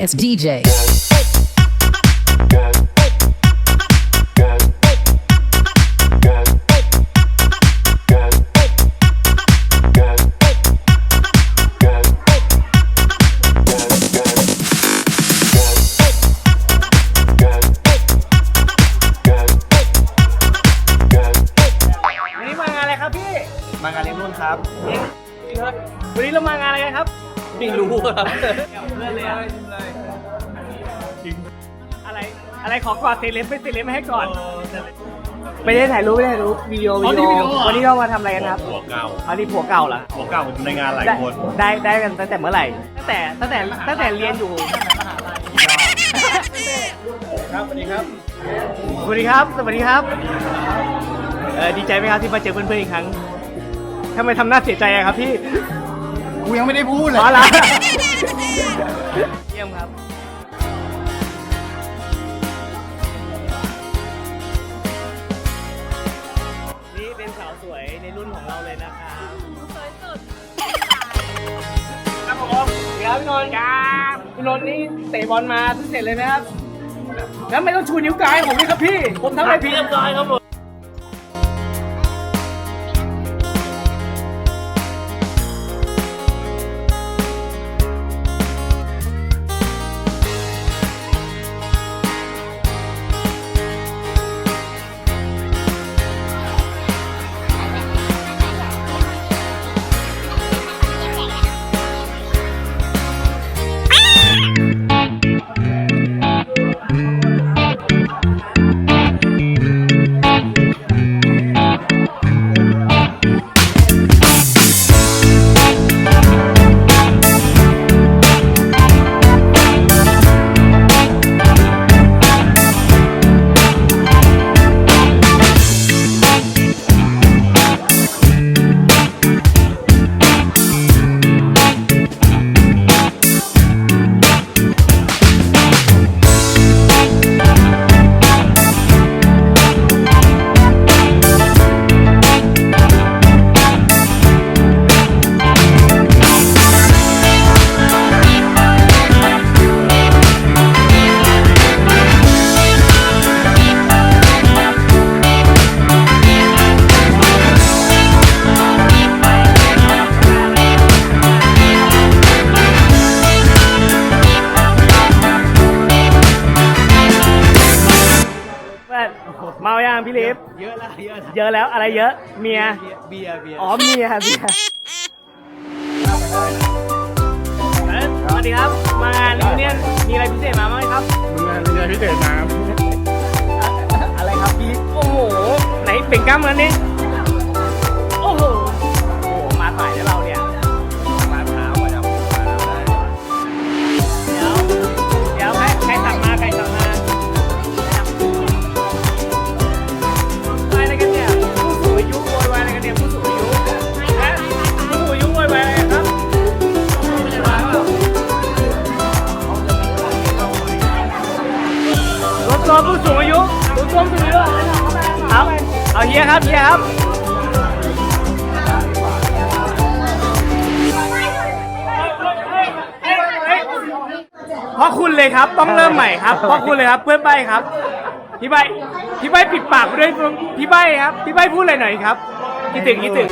best DJ. วันนี้มางานอะไรครับพี่มางานเลี้ยงรุ่นครับ วันนี้เรามางานอะไรกันครับ ไม่รู้ครับ เพื่อนเลย อะอะไรอะไรขอกอดเซเลบไม่เซเลบไม่ให้ก่อนไม่ได้ถ่ายรูปไม่ได้ถ่ายรูปวิดีโอวิดีโอวันนี้เรามาทำอะไรกันครับหัวเก่าอันนี้ผัวเก่าเหรอหัวเก่าในงานหลายได้คนได้ได้กันตั้งแต่เมื่อไหร่ ตั้งแต่ตั้งแต่ตั้งแต่เรียนอยู่ครับสวัสดีครับสวัสดีครับสวัสดีครับเออดีใจไหมครับที่มาเจอเพื่อนๆอีกครั้งทำไมทำหน้าเสียใจอะครับพี่ กูยังไม่ได้พูดเลย อ๋อละเยี่ยมครับ รุ่นของเราเลยนะครับสวยสุดครับผมเดี๋ยวพี่นนท์ครับพี่นนท์นี่เตะบอลมาเพิ่งเสร็จเลยนะครับแล้วไม่ต้องชูนิ้วกลางให้ผมเลยครับพี่ ผมทำอะไรผิด เรียบร้อยครับผม ยังพี่ลิฟเยอะแล้วเยอะแล้วเยอะแล้วอะไรเยอะเมียเบียร์เบียร์อ๋อเมียเมียเอ้ยสวัสดีครับ มางานยูเนียนมีอะไรพิเศษมาบ้างไหมครับงานเรือพิเศษน้อะไรครับพี่โอ้โหไหนเป็นกล้ามกันนี่ ผู้สูงอายุตัวผู้สูงอายุเอาเอาเฮียครับเฮียครับเพราะคุณเลยครับ ต้องเริ่มใหม่ครับเพราะคุณเลยครับเพื่อนใบครับพี่ใบพี่ใบปิดปากด้วยพี่ใบครับพี่ใบพูดอะไรหน่อยครับคิดถึงคิดถึง